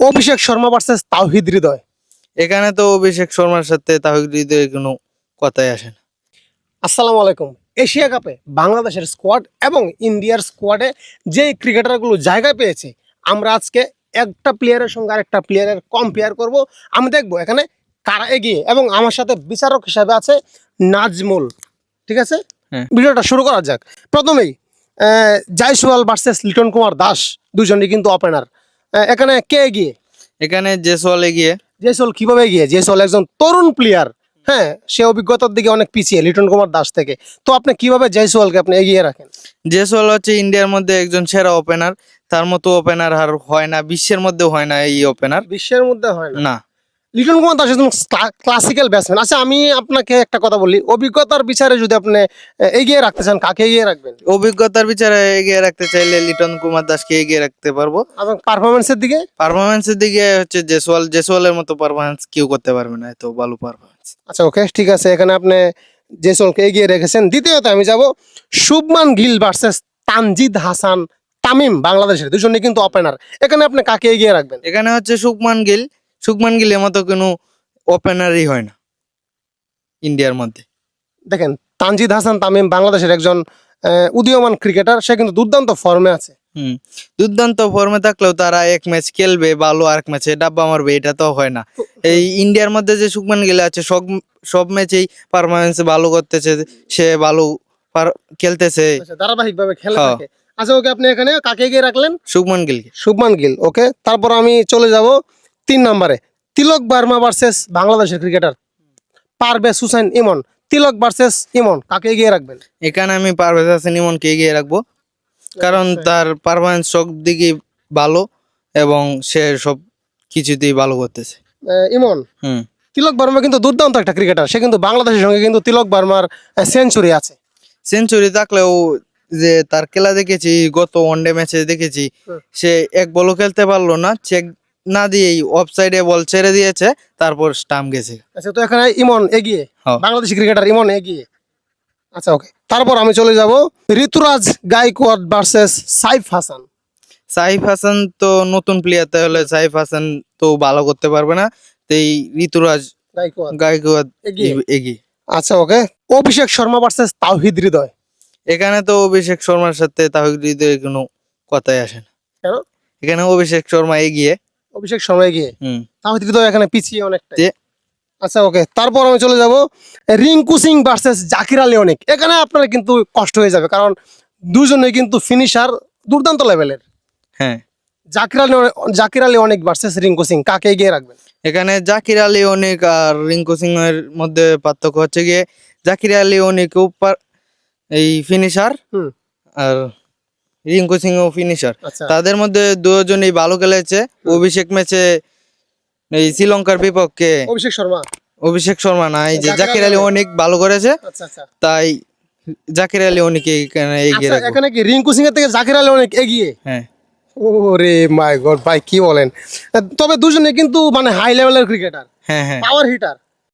Abhishek Sharma versus Towhid Hridoy. এখানে তো অভিষেক শর্মার সাথে তাহিদ হৃদয়ের কোনো কথাই আসে না। আসসালামু আলাইকুম। এশিয়া কাপে বাংলাদেশের স্কোয়াড এবং ইন্ডিয়ার স্কোয়াডে যে ক্রিকেটারগুলো জায়গা পেয়েছে আমরা আজকে একটা প্লেয়ারের সঙ্গে আরেকটা প্লেয়ারের কম্পেয়ার করব। আমি দেখব এখানে কারা এগিয়ে এবং আমার সাথে বিচারক হিসাবে আছে নাজমুল। ঠিক আছে? হ্যাঁ। ভিডিওটা শুরু করা যাক। প্রথমেই জয়সওয়াল ভার্সেস লিটন কুমার দাস। দুজনই কিন্তু ওপেনার এখানে কে এগিয়ে? এখানে জেসল এগিয়ে। জেসল কীভাবে এগিয়ে? জেসল একজন তরুণ প্লেয়ার হ্যাঁ সে অভিজ্ঞতার দিকে অনেক পিছিয়ে লিটন কুমার দাস থেকে। তো আপনি কীভাবে জয়সওয়ালকে আপনি এগিয়ে রাখেন? জয়সওয়াল হচ্ছে ইন্ডিয়ার মধ্যে একজন সেরা ওপেনার তার মতো ওপেনার আর হয় না বিশ্বের মধ্যে হয় না এই ওপেনার বিশ্বের মধ্যে হয় না? না। লিটন কুমার দাস একজন ক্লাসিক্যাল ব্যাটসম্যান আচ্ছা আমি আপনাকে একটা কথা বলি। অভিজ্ঞতার বিচারে যদি আপনি এগিয়ে রাখতে চান কাকে এগিয়ে রাখবেন? অভিজ্ঞতার বিচারে এগিয়ে রাখতে চাইলে লিটন কুমার দাসকে এগিয়ে রাখতে পারব। এবং পারফরমেন্সের দিকে? পারফরমেন্সের দিকে হচ্ছে জেসওয়াল জেসওয়ালের মতো পারফরমেন্স কেউ করতে পারবে না এত ভালো পারফরমেন্স আচ্ছা ওকে ঠিক আছে। এখানে আপনি জেসলকে এগিয়ে রেখেছেন। দ্বিতীয়ত আমি যাব শুভমান গিল ভার্সেস তানজিদ হাসান তামিম বাংলাদেশের। দুজনে কিন্তু ওপেনার এখানে আপনি কাকে এগিয়ে রাখবেন? এখানে হচ্ছে শুভমান গিল। শুকমান গিলের মতো কোনো ওপেনারই হয় না ইন্ডিয়ার মধ্যে। দেখেন তানজিদ হাসান তামিম বাংলাদেশের একজন উদীয়মান ক্রিকেটার সে কিন্তু দুর্দান্ত ফর্মে আছে। হুম দুর্দান্ত ফর্মে থাকলেও তারা এক ম্যাচ খেলবে ভালো আর এক ম্যাচে ডাব্বা মারবে এটা তো হয় না। এই ইন্ডিয়ার মধ্যে যে শুকমান গিল আছে সব সব ম্যাচেই পারফরমেন্স ভালো করতেছে সে ভালো পার- খেলতেছে। আচ্ছা, ধারাবাহিকভাবে খেলে হ্যাঁ। থাকে। আচ্ছা ওকে আপনি এখানে কাকে গিয়ে রাখলেন? শুকমান গিল শুভমান গিল ওকে। তারপর আমি চলে যাব তিন নম্বরে তিলক বার্মা ভার্সেস বাংলাদেশের ক্রিকেটার পারভেজ হুসেন ইমন তিলক ভার্সেস ইমন কাকে এগিয়ে রাখবেন? এখানে আমি পারভেজ হাসান ইমনকে এগিয়ে রাখব? কারণ। তার পারফরমেন্স সব দিকে ভালো এবং সে সব কিছুতেই ভালো করতেছে। ইমন? হুম। তিলক বার্মা কিন্তু দুর্দান্ত একটা ক্রিকেটার সে কিন্তু বাংলাদেশের সঙ্গে কিন্তু তিলক বার্মার সেঞ্চুরি আছে। সেঞ্চুরি থাকলেও যে তার খেলা দেখেছি গত ওয়ানডে ম্যাচে দেখেছি সে এক বলও খেলতে পারল না চেক না দিয়েই অফ সাইডে বল ছেড়ে দিয়েছে তারপর স্টাম্প গেছে। আচ্ছা তো এখানে ইমন এগিয়ে। বাংলাদেশি ক্রিকেটার ইমন এগিয়ে? আচ্ছা ওকে তারপর আমি চলে যাব ঋতুরাজ গাইকোয়াড ভার্সেস সাইফ হাসান। সাইফ হাসান তো নতুন প্লেয়ার তাহলে সাইফ হাসান তো ভালো করতে পারবে না তো এই ঋতুরাজ গাইকোয়াড গায়কোয়াদ এগিয়ে? এগিয়ে। আচ্ছা ওকে অভিষেক শর্মা ভার্সেস তাওহিদ হৃদয়। এখানে তো অভিষেক শর্মার সাথে তাহিদ হৃদয়ের কোনো কথাই আসে না। কেন? এখানে অভিষেক শর্মা এগিয়ে। অভিষেক শর্মা গিয়ে। তাওহিদ হৃদয় এখানে পিছিয়ে অনেকটা আচ্ছা ওকে তারপর আমি চলে যাব রিঙ্কু সিং ভার্সেস জাকির আলী অনেক। এখানে আপনার কিন্তু কষ্ট হয়ে যাবে কারণ দুজনে কিন্তু ফিনিশার দুর্দান্ত লেভেলের হ্যাঁ। জাকির আলী জাকির আলী অনেক ভার্সেস রিঙ্কু সিং কাকে গিয়ে রাখবেন? এখানে জাকির আলী অনেক আর রিঙ্কু সিং এর মধ্যে পার্থক্য হচ্ছে গিয়ে জাকির আলী অনেক উপর এই ফিনিশার। আর রিঙ্কু সিং ও ফিনিশার আচ্ছা। তাদের মধ্যে দুজনেই ভালো খেলেছে। অভিষেক ম্যাচে এই শ্রীলঙ্কার বিপক্ষে। অভিষেক শর্মা? অভিষেক শর্মা না এই যে জাকির আলী অনেক ভালো করেছে। আচ্ছা আচ্ছা। তাই জাকির আলী অনেকে এখানে এগিয়ে রাখব। এখানে কি রিঙ্কু সিং এর থেকে জাকির আলী অনেক এগিয়ে? হ্যাঁ। ওরে মাই গড ভাই কি বলেন? তবে দুজনে কিন্তু মানে হাই লেভেলের ক্রিকেটার হ্যাঁ হ্যাঁ। Power hitter